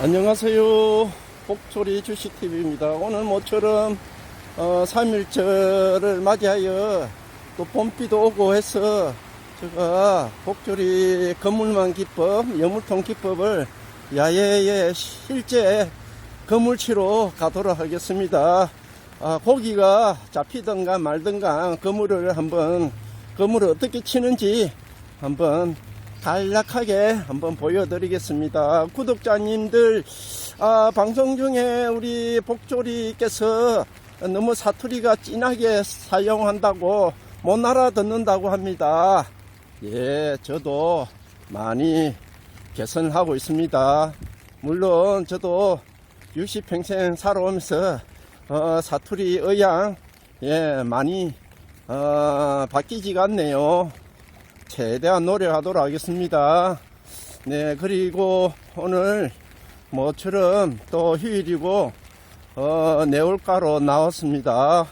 안녕하세요. 복초리 주식TV입니다. 오늘 모처럼 어, 3일절을 맞이하여 또 봄비도 오고 해서 제가 복초리 건물만 기법, 여물통 기법을 야외에 실제 건물치로 가도록 하겠습니다. 아, 고기가 잡히든가 말든가 건물을 한번 건물을 어떻게 치는지 한번 간략하게 한번 보여드리겠습니다. 구독자님들, 아, 방송 중에 우리 복조리께서 너무 사투리가 진하게 사용한다고 못 알아듣는다고 합니다. 예, 저도 많이 개선하고 있습니다. 물론 저도 60평생 살아오면서 어, 사투리 의향 예 많이 어, 바뀌지가 않네요. 최대한 노력하도록 하겠습니다. 네, 그리고 오늘 모처럼 또 휴일이고, 어, 내올가로 나왔습니다.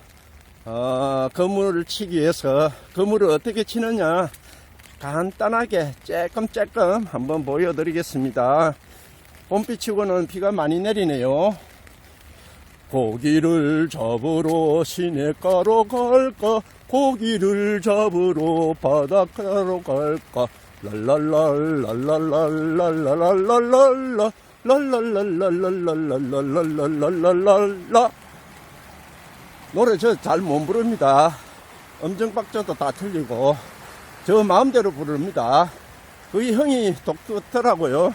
어, 거물을 치기 위해서 거물을 어떻게 치느냐 간단하게 쬐끔쬐끔 한번 보여드리겠습니다. 봄비치고는 비가 많이 내리네요. 고기를 잡으러 시냇가로 갈까? 고기를 잡으러 바닷가로 갈까? 랄랄랄랄랄랄랄랄랄랄랄라 랄랄랄랄랄랄랄랄랄랄랄라 노래 저 잘 못 부릅니다. 음정박자도 다 틀리고 저 마음대로 부릅니다. 그 형이 독특하더라고요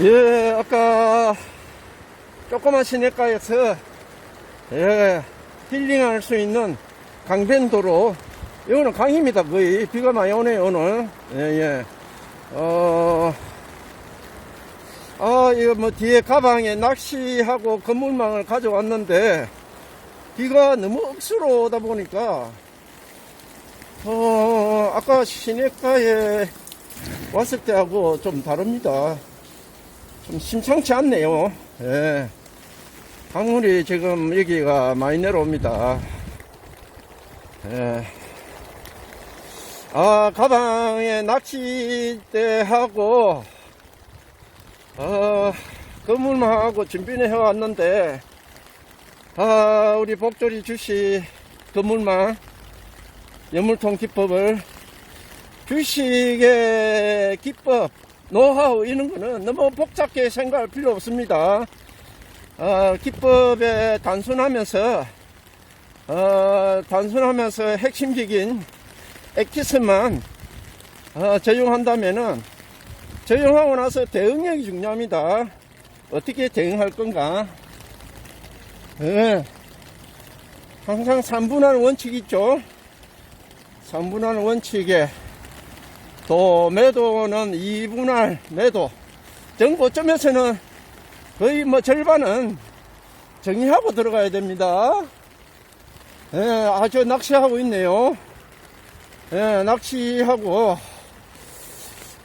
예, 아까 조그만 시내가에서 예, 힐링할 수 있는 강변도로 이거는 강입니다 거의. 비가 많이 오네요 오늘. 예, 예. 어, 아 이거 뭐 뒤에 가방에 낚시하고 건물망을 가져왔는데 비가 너무 억수로 오다 보니까 어 아까 시내가에 왔을 때하고 좀 다릅니다 좀 심상치 않네요. 예. 강물이 지금 여기가 많이 내려옵니다. 예. 아, 가방에 낚싯대하고, 어, 그물망하고 준비를 해왔는데, 아, 우리 복조리 주시 그물망, 연물통 기법을 주식의 기법, 노하우 이런 거는 너무 복잡하게 생각할 필요 없습니다. 어, 기법에 단순하면서 어, 단순하면서 핵심적인 액기스만 어, 적용한다면은 적용하고 나서 대응력이 중요합니다. 어떻게 대응할 건가? 예. 항상 3분할 원칙 있죠? 3분할 원칙에 또 매도는 2분할 매도 정고점에서는 거의 뭐 절반은 정리하고 들어가야 됩니다. 예, 아주 낚시하고 있네요. 예, 낚시하고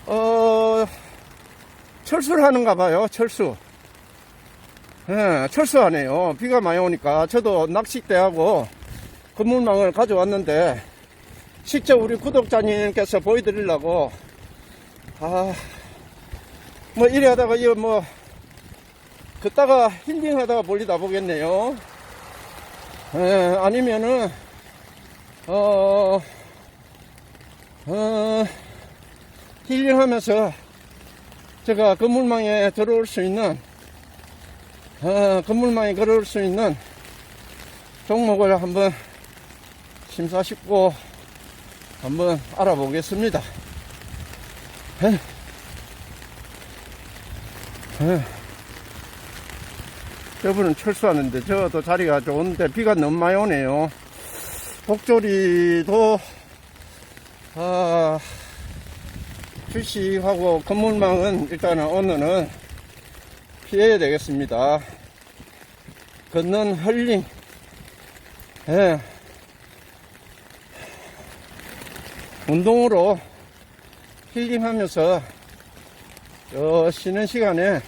어 철수를 하는가 봐요. 철수. 예, 철수하네요. 비가 많이 오니까 저도 낚싯대하고 그물망을 가져왔는데 직접 우리 구독자님께서 보여드리려고 아 뭐 이래 하다가 이거 뭐 걷다가 힐링 하다가 멀리다 보겠네요. 에, 아니면은 어, 어 힐링 하면서 제가 건물망에 들어올 수 있는 어, 건물망에 걸어올 수 있는 종목을 한번 심사쉽고 한번 알아보겠습니다. 에. 에. 저분은 철수하는데 저도 자리가 좋은데 비가 너무 많이 오네요. 복조리도 아, 주식하고 건물망은 일단은 오늘은 피해야 되겠습니다. 걷는 헐링 예. 운동으로 힐링하면서 저 쉬는 시간에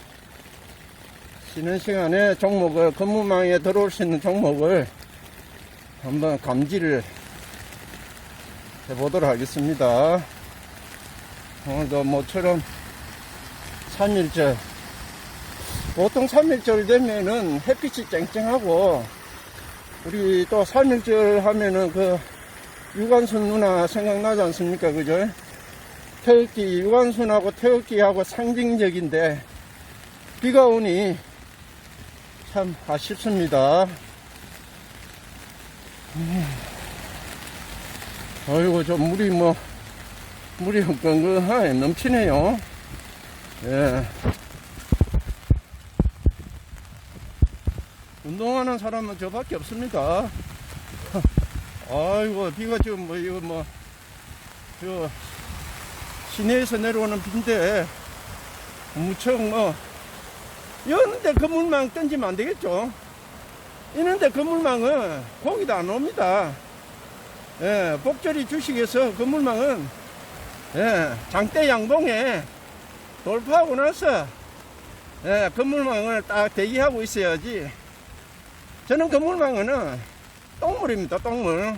쉬는 시간에 종목을, 건물망에 들어올 수 있는 종목을 한번 감지를 해보도록 하겠습니다. 오늘도 모처럼 3일절, 보통 3일절 되면은 햇빛이 쨍쨍하고, 우리 또 3일절 하면은 그 유관순 누나 생각나지 않습니까? 그죠? 태극기, 유관순하고 태극기하고 상징적인데, 비가 오니 참 아쉽습니다. 음. 아이고, 저 물이 뭐, 물이 흥건건하게 넘치네요. 예. 운동하는 사람은 저밖에 없습니다. 아이고, 비가 지금 뭐, 이거 뭐, 저, 시내에서 내려오는 비인데, 무척 뭐, 이런데 건물망 던지면 안 되겠죠? 이런데 건물망은 고기도 안 옵니다. 예, 복절이 주식에서 건물망은, 예, 장대 양봉에 돌파하고 나서, 예, 건물망을 딱 대기하고 있어야지. 저는 건물망은 똥물입니다, 똥물.